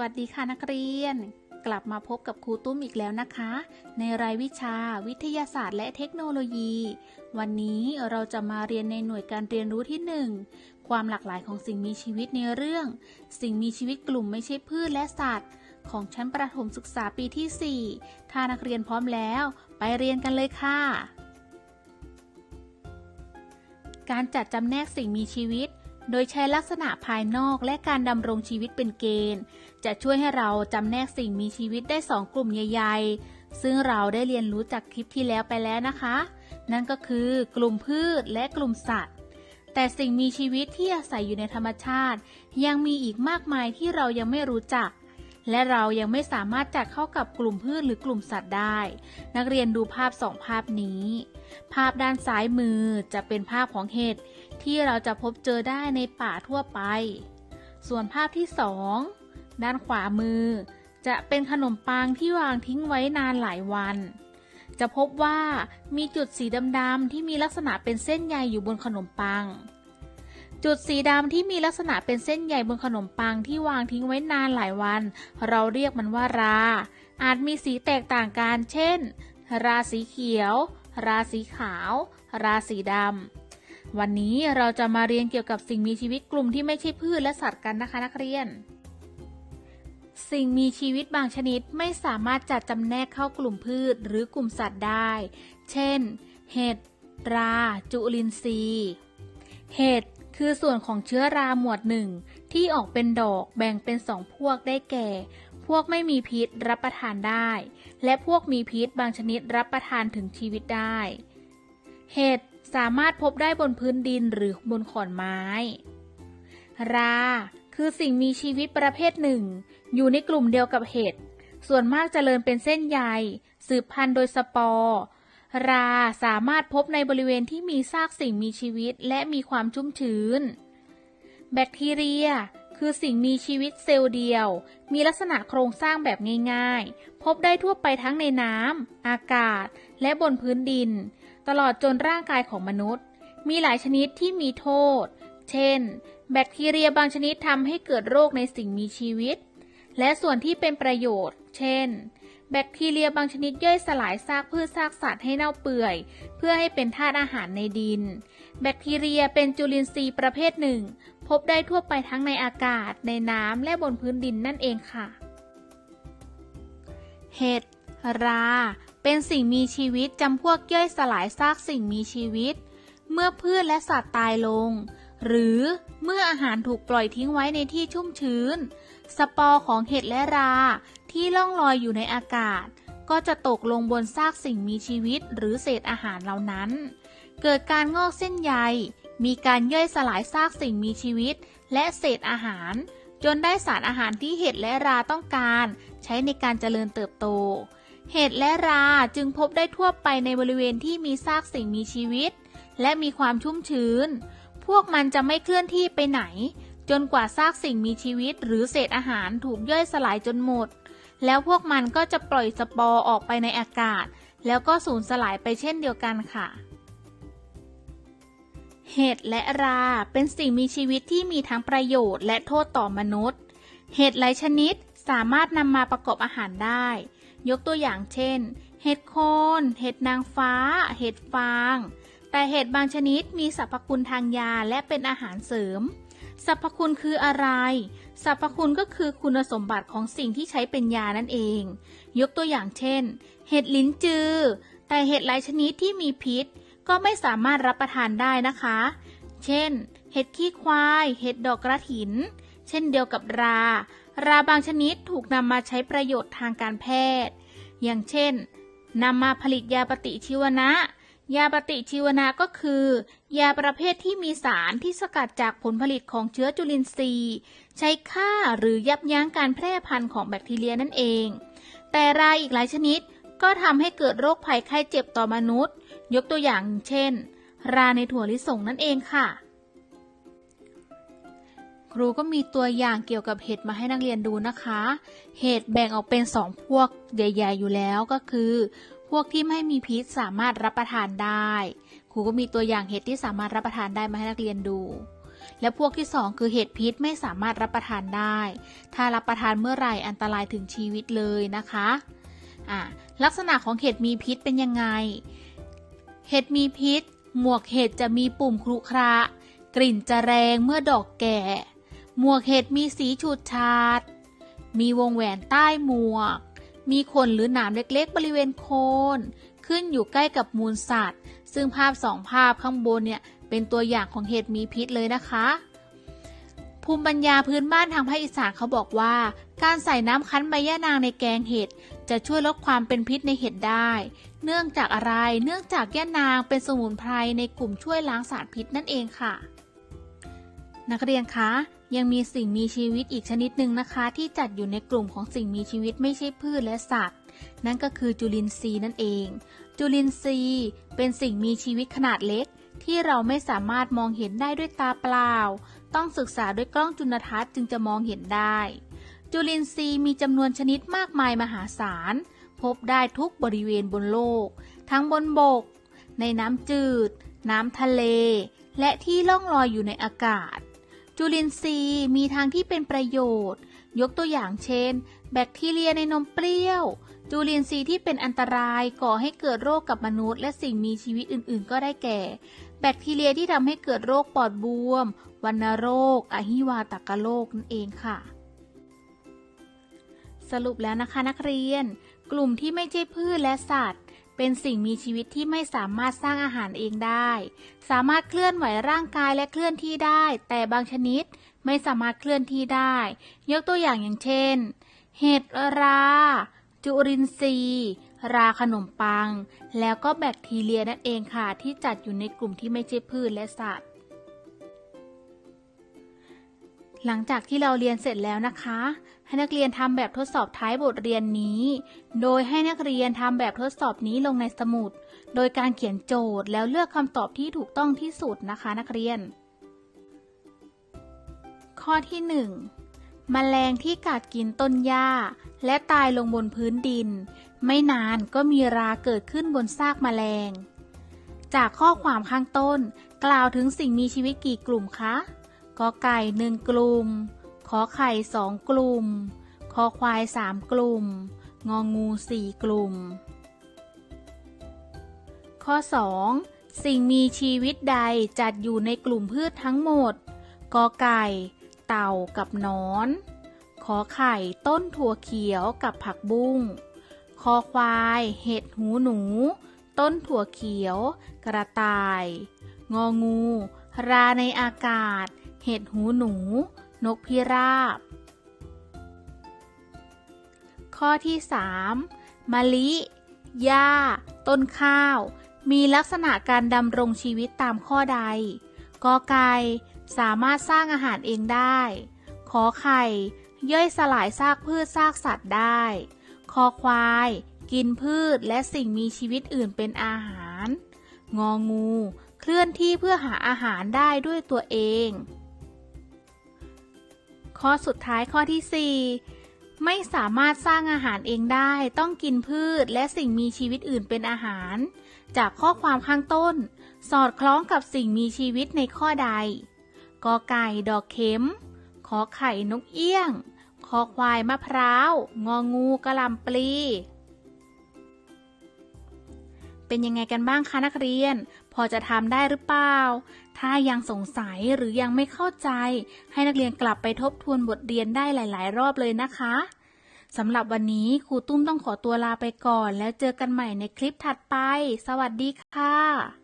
วัสดีค่ะนักเรียน กลับมาพบกับครูตุ้มอีกแล้วนะคะ ในรายวิชาวิทยาศาสตร์และเทคโนโลยี วันนี้เราจะมาเรียนในหน่วยการเรียนรู้ที่ 1 ความหลากหลายของสิ่งมีชีวิตในเรื่อง สิ่งมีชีวิตกลุ่มไม่ใช่พืชและสัตว์ ของชั้นประถมศึกษาปีที่ 4 ถ้านักเรียนพร้อมแล้ว ไปเรียนกันเลยค่ะ การจัดจำแนกสิ่งมีชีวิต โดยใช้ลักษณะภายนอกและการดำรงชีวิตเป็นเกณฑ์ จะช่วยให้เราจำแนกสิ่งมีชีวิตได้สองกลุ่มใหญ่ๆ ซึ่งเราได้เรียนรู้จากคลิปที่แล้วไปแล้วนะคะ นั่นก็คือกลุ่มพืชและกลุ่มสัตว์ แต่สิ่งมีชีวิตที่อาศัยอยู่ในธรรมชาติ ยังมีอีกมากมายที่เรายังไม่รู้จัก และเรายังไม่สามารถจัดเข้ากับกลุ่มพืชหรือกลุ่มสัตว์ได้ นักเรียนดูภาพสองภาพนี้ ภาพด้านซ้ายมือจะเป็นภาพของเห็ด ที่เราจะพบเจอได้ในป่าทั่วไป ส่วนภาพที่สองด้านขวามือ จะเป็นขนมปังที่วางทิ้งไว้นานหลายวัน จะพบว่ามีจุดสีดำๆที่มีลักษณะเป็นเส้นใยอยู่บนขนมปัง จุดสีดำที่มีลักษณะเป็นเส้นใยบนขนมปังที่วางทิ้งไว้นานหลายวัน เราเรียกมันว่ารา อาจมีสีแตกต่างกัน เช่น ราสีเขียว ราสีขาว ราสีดำ วันนี้เราจะมาเรียนเกี่ยวกับสิ่งมีชีวิตกลุ่มที่ไม่ใช่พืชและสัตว์กันนะคะนักเรียน สิ่งมีชีวิตบางชนิดไม่สามารถจัดจำแนกเข้ากลุ่มพืชหรือกลุ่มสัตว์ได้ เช่น เห็ด รา จุลินทรีย์ เห็ดคือส่วนของเชื้อราหมวดหนึ่งที่ออกเป็นดอกแบ่งเป็นสองพวกได้แก่ พวกไม่มีพิษรับประทานได้ และพวกมีพิษบางชนิดรับประทานถึงชีวิตได้ เห็ด สามารถพบได้บนพื้นดินหรือบนขอนไม้ รา คือสิ่งมีชีวิตประเภทหนึ่ง อยู่ในกลุ่มเดียวกับเห็ด ส่วนมากจเจริญเป็นเส้นใย สืบพันธุ์โดยสปอร์ราสามารถพบในบริเวณที่มีซากสิ่งมีชีวิตและมีความชุ่มชื้น แบคทีเรีย คือสิ่งมีชีวิตเซลล์เดียว มีลักษณะโครงสร้างแบบง่าย ๆ พบได้ทั่วไปทั้งในน้ำ อากาศ และบนพื้นดิน ตลอดจนร่างกายของมนุษย์ มีหลายชนิดที่มีโทษ เช่น แบคทีเรียบางชนิดทำให้เกิดโรคในสิ่งมีชีวิต และส่วนที่เป็นประโยชน์ เช่น แบคทีเรียบางชนิดย่อยสลายซากพืชซากสัตว์ให้เน่าเปื่อย เพื่อให้เป็นธาตุอาหารในดิน แบคทีเรียเป็นจุลินทรีย์ประเภทหนึ่ง พบได้ทั่วไปทั้งในอากาศ ในน้ำและบนพื้นดินนั่นเองค่ะ เห็ดรา เป็นสิ่งมีชีวิตจำพวกย่อยสลายซากสิ่งมีชีวิต เมื่อพืชและสัตว์ตายลง หรือเมื่ออาหารถูกปล่อยทิ้งไว้ในที่ชุ่มชื้น สปอร์ของเห็ดและราที่ล่องลอยอยู่ในอากาศ ก็จะตกลงบนซากสิ่งมีชีวิตหรือเศษอาหารเหล่านั้น เกิดการงอกเส้นใย มีการย่อยสลายซากสิ่งมีชีวิต และเศษอาหาร จนได้สารอาหารที่เห็ดและราต้องการ ใช้ในการเจริญเติบโต เห็ดและราจึงพบได้ทั่วไปในบริเวณที่มีซากสิ่งมีชีวิต และมีความชุ่มชื้น พวกมันจะไม่เคลื่อนที่ไปไหน จนกว่าซากสิ่งมีชีวิต หรือเศษอาหารถูกย่อยสลายจนหมด แล้วพวกมันก็จะปล่อยสปอร์ออกไปในอากาศ แล้วก็สูญสลายไปเช่นเดียวกันค่ะ เห็ดและราเป็นสิ่งมีชีวิตที่มีทั้งประโยชน์และโทษต่อมนุษย์ เห็ดหลายชนิดสามารถนำมาประกอบอาหารได้ ยกตัวอย่างเช่น เห็ดโคน เห็ดนางฟ้า เห็ดฟาง แต่เห็ดบางชนิดมีสรรพคุณทางยาและเป็นอาหารเสริม สรรพคุณคืออะไร สรรพคุณก็คือคุณสมบัติของสิ่งที่ใช้เป็นยานั่นเอง ยกตัวอย่างเช่น เห็ดลิ้นจือ แต่เห็ดหลายชนิดที่มีพิษ ก็ไม่สามารถรับประทานได้นะคะ เช่น เห็ดขี้ควาย เห็ดดอกกระถิน เช่นเดียวกับรา ราบางชนิดถูกนำมาใช้ประโยชน์ทางการแพทย์ อย่างเช่นนำมาผลิตยาปฏิชีวนะ ยาปฏิชีวนะก็คือ ยาประเภทที่มีสารที่สกัดจากผลผลิตของเชื้อจุลินทรีย์ ใช้ฆ่าหรือยับยั้งการแพร่พันธุ์ของแบคทีเรียนั่นเอง แต่ราอีกหลายชนิดก็ทำให้เกิดโรคภัยไข้เจ็บต่อมนุษย์ ยกตัวอย่างเช่น ราในถั่วลิสงนั่นเองค่ะ ครูก็มีตัวอย่างเกี่ยวกับเห็ดมาให้นักเรียนดูนะคะ เห็ดแบ่งออกเป็นสองพวกใหญ่ ๆ อยู่แล้วก็คือ พวกที่ไม่มีพิษสามารถรับประทานได้ ครูก็มีตัวอย่างเห็ดที่สามารถรับประทานได้มาให้นักเรียนดู และพวกที่สองคือเห็ดพิษไม่สามารถรับประทานได้ ถ้ารับประทานเมื่อไหร่อันตรายถึงชีวิตเลยนะคะลักษณะของเห็ดมีพิษเป็นยังไง เห็ดมีพิษ หมวกเห็ดจะมีปุ่มครุขระกลิ่นจะแรงเมื่อดอกแก่ หมวกเห็ดมีสีฉูดฉาด มีวงแหวนใต้หมวก มีขนหรือหนามเล็กๆ บริเวณโคน ขึ้นอยู่ใกล้กับมูลสัตว์ ซึ่งภาพสองภาพข้างบนเนี่ยเป็นตัวอย่างของเห็ดมีพิษเลยนะคะ ภูมิปัญญาพื้นบ้านทางภาคอีสานเขาบอกว่า การใส่น้ำคั้นใบย่านางในแกงเห็ดจะช่วยลดความเป็นพิษในเห็ดได้ เนื่องจากอะไร เนื่องจากย่านางเป็นสมุนไพรในกลุ่มช่วยล้างสารพิษนั่นเองค่ะ นักเรียนคะ ยังมีสิ่งมีชีวิตอีกชนิดหนึ่งนะคะ ที่จัดอยู่ในกลุ่มของสิ่งมีชีวิตไม่ใช่พืชและสัตว์ นั่นก็คือจุลินทรีย์นั่นเอง จุลินทรีย์เป็นสิ่งมีชีวิตขนาดเล็ก ที่เราไม่สามารถมองเห็นได้ด้วยตาเปล่า ต้องศึกษาด้วยกล้องจุลทรรศน์จึงจะมองเห็นได้ จุลินทรีย์มีจำนวนชนิดมากมายมหาศาล พบได้ทุกบริเวณบนโลก ทั้งบนบก ในน้ำจืด น้ำทะเล และที่ล่องลอยอยู่ในอากาศ จุลินทรีย์มีทางที่เป็นประโยชน์ ยกตัวอย่างเช่น แบคทีเรียในนมเปรี้ยว จุลินทรีย์ที่เป็นอันตรายก่อให้เกิดโรคกับมนุษย์ และสิ่งมีชีวิตอื่นๆ ก็ได้แก่ แบคทีเรียที่ทำให้เกิดโรคปอดบวม วัณโรค อหิวาตกโรคนั่นเองค่ะ สรุปแล้วนะคะนักเรียน กลุ่มที่ไม่ใช่พืชและสัตว์ เป็นสิ่งมีชีวิตที่ไม่สามารถสร้างอาหารเองได้ สามารถเคลื่อนไหวร่างกายและเคลื่อนที่ได้ แต่บางชนิดไม่สามารถเคลื่อนที่ได้ ยกตัวอย่างอย่างเช่น เห็ดรา จุลินทรีย์ ราขนมปัง แล้วก็แบคทีเรียนั่นเองค่ะ ที่จัดอยู่ในกลุ่มที่ไม่ใช่พืชและสัตว์ หลังจากที่เราเรียนเสร็จแล้วนะคะให้นักเรียนทำแบบทดสอบท้ายบทเรียนนี้ โดยให้นักเรียนทำแบบทดสอบนี้ลงในสมุด โดยการเขียนโจทย์แล้วเลือกคำตอบที่ถูกต้องที่สุดนะคะนักเรียน ข้อที่ 1 แมลงที่กัดกินต้นหญ้า และตายลงบนพื้นดิน ไม่นานก็มีราเกิดขึ้นบนซากแมลง จากข้อความข้างต้น กล่าวถึงสิ่งมีชีวิตกี่กลุ่มคะกอไก่หนึ่งกลุ่ม ขอไข่สองกลุ่ม คอควายสามกลุ่ม งองูสี่กลุ่ม ข้อ 2. สิ่งมีชีวิตใดจัดอยู่ในกลุ่มพืชทั้งหมด กอไก่ เต่ากับนอน ขอไข่ต้นถั่วเขียวกับผักบุ้ง คอควายเห็ดหูหนู ต้นถั่วเขียว กระต่าย งองู ราในอากาศ เห็ดหูหนู นกพิราบ ข้อที่ 3. มะลิ หญ้า ต้นข้าว มีลักษณะการดำรงชีวิตตามข้อใด กอไก่ สามารถสร้างอาหารเองได้ ขอไข่ ย่อยสลายซากพืชซากสัตว์ได้ คอควาย กินพืชและสิ่งมีชีวิตอื่นเป็นอาหาร งองู เคลื่อนที่เพื่อหาอาหารได้ด้วยตัวเอง ข้อสุดท้ายข้อที่ 4 ไม่สามารถสร้างอาหารเองได้ ต้องกินพืชและสิ่งมีชีวิตอื่นเป็นอาหาร จากข้อความข้างต้น สอดคล้องกับสิ่งมีชีวิตในข้อใดกอไก่ดอกเข็ม ขอไข่นกเอี้ยง คอควายมะพร้าว งองูกะลำปลี เป็นยังไงกันบ้างคะนักเรียน พอจะทำได้หรือเปล่า ถ้ายังสงสัยหรือยังไม่เข้าใจ ให้นักเรียนกลับไปทบทวนบทเรียนได้หลาย ๆ รอบเลยนะคะสำหรับวันนี้ครูตุ้มต้องขอตัวลาไปก่อน แล้วเจอกันใหม่ในคลิปถัดไป สวัสดีค่ะ